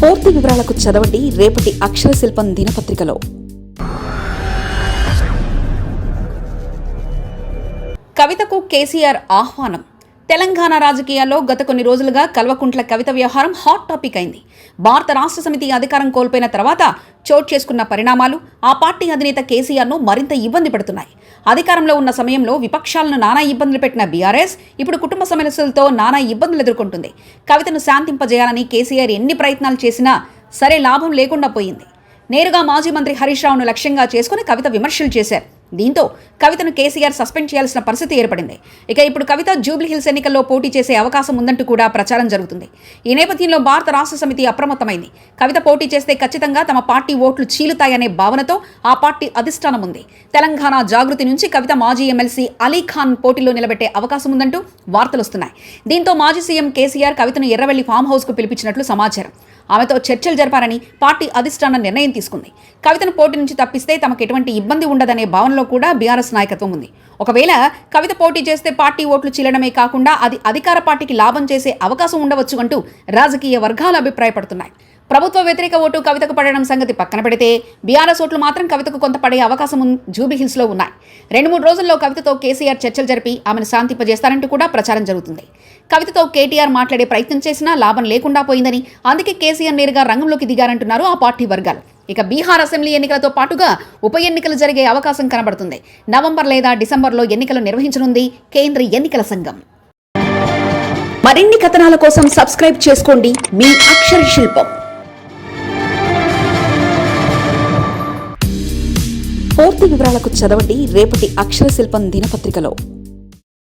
పూర్తి వివరాలకు చదవండి రేపటి అక్షర శిల్పం దినపత్రికలో. కవితకు కేసీఆర్ ఆహ్వానం. తెలంగాణ రాజకీయాల్లో గత కొన్ని రోజులుగా కల్వకుంట్ల కవిత వ్యవహారం హాట్ టాపిక్ అయింది. భారత రాష్ట్ర సమితి అధికారం కోల్పోయిన తర్వాత చోటు చేసుకున్న పరిణామాలు ఆ పార్టీ అధినేత కేసీఆర్ను మరింత ఇబ్బంది పెడుతున్నాయి. అధికారంలో ఉన్న సమయంలో విపక్షాలను నానా ఇబ్బందులు పెట్టిన బీఆర్ఎస్ ఇప్పుడు కుటుంబ సమస్యలతో నానా ఇబ్బందులు ఎదుర్కొంటుంది. కవితను శాంతింపజేయాలని కేసీఆర్ ఎన్ని ప్రయత్నాలు చేసినా సరే లాభం లేకుండా పోయింది. నేరుగా మాజీ మంత్రి హరీష్ రావును లక్ష్యంగా చేసుకుని కవిత విమర్శలు చేశారు. దీంతో కవితను కేసీఆర్ సస్పెండ్ చేయాల్సిన పరిస్థితి ఏర్పడింది. ఇక ఇప్పుడు కవిత జూబ్లీ హిల్స్ ఎన్నికల్లో పోటీ చేసే అవకాశం ఉందంటూ కూడా ప్రచారం జరుగుతుంది. ఈ నేపథ్యంలో భారత రాష్ట్ర సమితి అప్రమత్తమైంది. కవిత పోటీ చేస్తే ఖచ్చితంగా తమ పార్టీ ఓట్లు చీలుతాయనే భావనతో ఆ పార్టీ అధిష్టానం ఉంది. తెలంగాణ జాగృతి నుంచి కవిత మాజీ ఎమ్మెల్సీ అలీ ఖాన్ పోటీలో నిలబెట్టే అవకాశం ఉందంటూ వార్తలు వస్తున్నాయి. దీంతో మాజీ సీఎం కేసీఆర్ కవితను ఎర్రవెల్లి ఫామ్ హౌస్కు పిలిపించినట్లు సమాచారం. ఆమెతో చర్చలు జరపాలని పార్టీ అధిష్టానం నిర్ణయం తీసుకుంది. కవితను పోటీ నుంచి తప్పిస్తే తమకు ఎటువంటి ఇబ్బంది ఉండదనే భావనలో కూడా బీఆర్ఎస్ నాయకత్వం ఉంది. ఒకవేళ కవిత పోటీ చేస్తే పార్టీ ఓట్లు చీలడమే కాకుండా అది అధికార పార్టీకి లాభం చేసే అవకాశం ఉండవచ్చు అంటూ రాజకీయ వర్గాలు అభిప్రాయపడుతున్నాయి. ప్రభుత్వ వ్యతిరేక ఓటు కవితకు పడడం సంగతి పక్కన పెడితే బీఆర్ఎస్ ఓట్లు మాత్రం కవితకు కొంత పడే అవకాశం జూబిహిల్స్లో ఉన్నాయి. రెండు మూడు రోజుల్లో కవితతో కేసీఆర్ చర్చలు జరిపి ఆమెను శాంతింపజేస్తారంటూ కూడా ప్రచారం జరుగుతుంది. కవితతో కేటీఆర్ మాట్లాడే ప్రయత్నం చేసినా లాభం లేకుండా పోయిందని అందుకే కేసీఆర్ నేరుగా రంగంలోకి దిగారంటున్నారు ఆ పార్టీ వర్గాలు. ఇక బీహార్ అసెంబ్లీ ఎన్నికలతో పాటుగా ఉప ఎన్నికలు జరిగే అవకాశం కనబడుతుంది. నవంబర్ లేదా డిసెంబర్లో ఎన్నికలు నిర్వహించనుంది కేంద్ర ఎన్నికల సంఘం. మరిన్ని కథనాల కోసం సబ్స్క్రైబ్ చేసుకోండి మీ అక్షర శిల్పం. పూర్తి వివరాలకు చదవండి రేపటి అక్షర శిల్పం దినపత్రికలో.